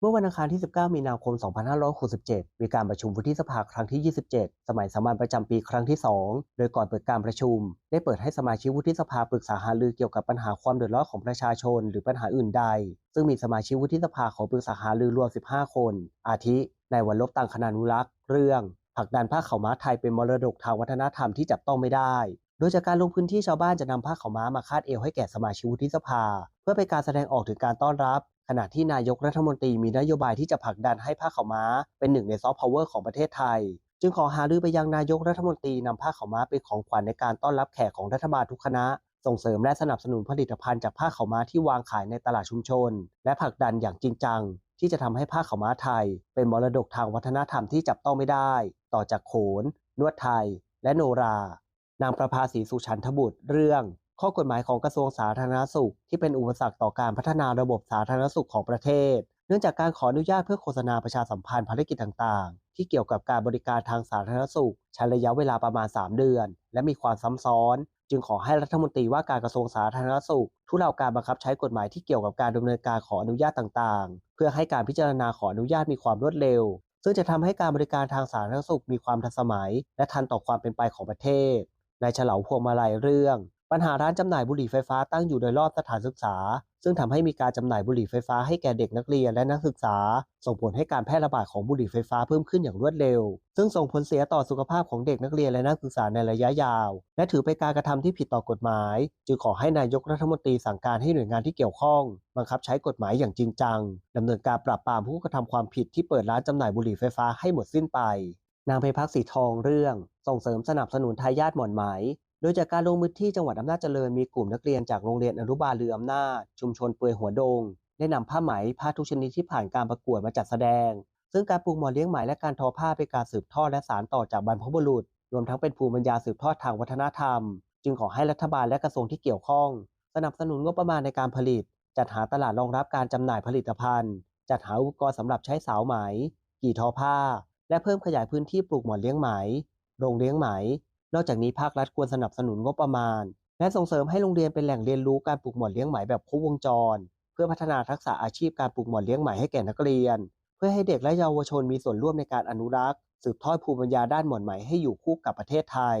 เมื่อวันอังคารที่ 19 มีนาคม 2567 มีการประชุมวุฒิสภาครั้งที่ 27 สมัยสามัญประจำปีครั้งที่ 2 โดยก่อนเปิดการประชุม ได้เปิดให้สมาชิกวุฒิสภาปรึกษาหารือเกี่ยวกับปัญหาความเดือดร้อนของประชาชน หรือปัญหาอื่นใด ซึ่งมีสมาชิกวุฒิสภาขอปรึกษาหารือรวม 15 คน อาทินายวันลบตังคณานุรักษ์ เรื่องผลักดันผ้าเขาม้าไทยเป็นมรดกทางวัฒนธรรมที่จับต้องไม่ได้ โดยจากการลงพื้นที่ชาวบ้านจะนำผ้าขาวม้ามาคาดเอวให้แก่สมาชิกวุฒิสภา เพื่อเป็นการแสดงออกถึงการต้อนรับ ขณะที่นายกรัฐมนตรีมีนโยบายที่จะผลักดันให้ผ้าขาวม้า เป็นหนึ่งในซอฟต์พาวเวอร์ของประเทศไทย จึงขอหารือไปยังนายกรัฐมนตรีนำผ้าขาวม้าเป็นของขวัญในการต้อนรับแขกของรัฐบาลทุกคณะ ส่งเสริมและสนับสนุนผลิตภัณฑ์จากผ้าขาวม้าที่วางขายในตลาดชุมชน และผลักดันอย่างจริงจัง ที่จะทำให้ผ้าขาวม้าไทย เป็นมรดกทางวัฒนธรรมที่จับต้องไม่ได้ ต่อจากโขน นวดไทย และโนรา นางประภาสีสุชันทบุตรเรื่อง ข้อกฎหมายของกระทรวงสาธารณสุข ที่เป็นอุปสรรคต่อการพัฒนาระบบสาธารณสุขของประเทศ เนื่องจากการขออนุญาตเพื่อโฆษณาประชาสัมพันธ์ภารกิจต่างๆ ที่เกี่ยวกับการบริการทางสาธารณสุขใช้ระยะเวลาประมาณ 3 เดือน และมีความซ้ำซ้อน จึงขอให้รัฐมนตรีว่าการกระทรวงสาธารณสุขทุเลาการบังคับใช้กฎหมายที่เกี่ยวกับการดำเนินการขออนุญาตต่างๆ เพื่อให้การพิจารณาขออนุญาตมีความรวดเร็วซึ่งจะทำให้การบริการทางสาธารณสุขมีความทันสมัย และทันต่อความเป็นไปของประเทศ นายเฉลาพวงมาลัยเรื่อง ปัญหาร้านจำหน่ายบุหรี่ไฟฟ้าตั้งอยู่โดยรอบสถานศึกษา ซึ่งทำให้มีการจำหน่ายบุหรี่ไฟฟ้าให้แก่เด็กนักเรียนและนักศึกษา ส่งผลให้การแพร่ระบาดของบุหรี่ไฟฟ้าเพิ่มขึ้นอย่างรวดเร็ว ซึ่งส่งผลเสียต่อสุขภาพของเด็กนักเรียนและนักศึกษาในระยะยาว และถือเป็นการกระทำที่ผิดต่อกฎหมาย จึงขอให้นายกรัฐมนตรีสั่งการให้หน่วยงานที่เกี่ยวข้อง บังคับใช้กฎหมายอย่างจริงจังดำเนินการปราบปรามผู้กระทำความผิดที่เปิดร้านจำหน่ายบุหรี่ไฟฟ้าให้หมดสิ้นไป นางเพพักสีทองเรื่อง ส่งเสริมสนับสนุนทายาทหมอนไหม โดยจากการลงพื้นที่จังหวัดอำนาจเจริญมีกลุ่มนักเรียนจากโรงเรียนอนุบาลเรืออำนาจ ชุมชนเปือยหัวดง ได้นำผ้าไหมผ้าทุกชนิดที่ผ่านการประกวดมาจัดแสดง ซึ่งการปลูกหมอนเลี้ยงไหมและการทอผ้าเป็นการสืบทอดและสานต่อจากบรรพบุรุษ รวมทั้งเป็นภูมิปัญญาสืบทอดทางวัฒนธรรม จึงขอให้รัฐบาลและกระทรวงที่เกี่ยวข้อง สนับสนุนงบประมาณในการผลิต จัดหาตลาดรองรับการจำหน่ายผลิตภัณฑ์ จัดหาอุปกรณ์สำหรับใช้สาวไหม กี่ทอผ้า และเพิ่มขยายพื้นที่ปลูกหมอนเลี้ยงไหม โรงเลี้ยงไหม นอกจากนี้ภาครัฐควรสนับสนุนงบประมาณ และส่งเสริมให้โรงเรียนเป็นแหล่งเรียนรู้การปลูกหมอนเลี้ยงไหมแบบครบวงจร เพื่อพัฒนาทักษะอาชีพการปลูกหมอนเลี้ยงไหมให้แก่นักเรียน เพื่อให้เด็กและเยาวชนมีส่วนร่วมในการอนุรักษ์สืบทอดภูมิปัญญาด้านหมอนไหมให้อยู่คู่กับประเทศไทย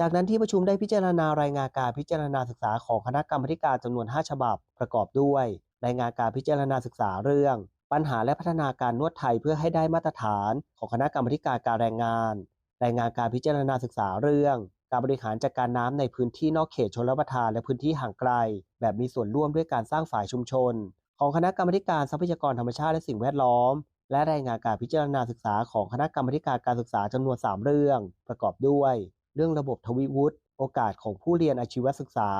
จากนั้นที่ประชุมได้พิจารณารายงานการพิจารณาศึกษาของคณะกรรมการจำนวน 5 ฉบับประกอบด้วย รายงานการพิจารณาศึกษาเรื่อง ปัญหาและพัฒนาการนวดไทยเพื่อให้ได้มาตรฐานของคณะกรรมการการแรงงาน รายงานการพิจารณาศึกษาเรื่อง การบริหารจัดการน้ำในพื้นที่นอกเขตชลประทานและพื้นที่ห่างไกล แบบมีส่วนร่วมด้วยการสร้างฝ่ายชุมชน ของคณะกรรมการทรัพยากรธรรมชาติและสิ่งแวดล้อม และรายงานการพิจารณาศึกษาของคณะกรรมการการศึกษาจำนวน 3 เรื่อง ประกอบด้วย เรื่องระบบทวิวุฒิโอกาสของผู้เรียนอาชีวศึกษา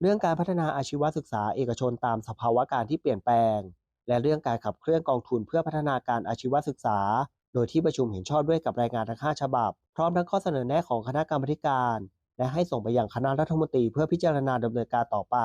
เรื่องการพัฒนาอาชีวศึกษาเอกชนตามสภาวะการที่เปลี่ยนแปลง และเรื่องการขับเคลื่อนกองทุนเพื่อพัฒนาการอาชีวศึกษา โดยที่ประชุมเห็นชอบด้วยกับรายงานทั้ง5ฉบับ พร้อมทั้งข้อเสนอแนะของคณะกรรมาการ และให้ส่งไปยังคณะรัฐมนตรีเพื่อพิจารณาดำเนินการต่อไป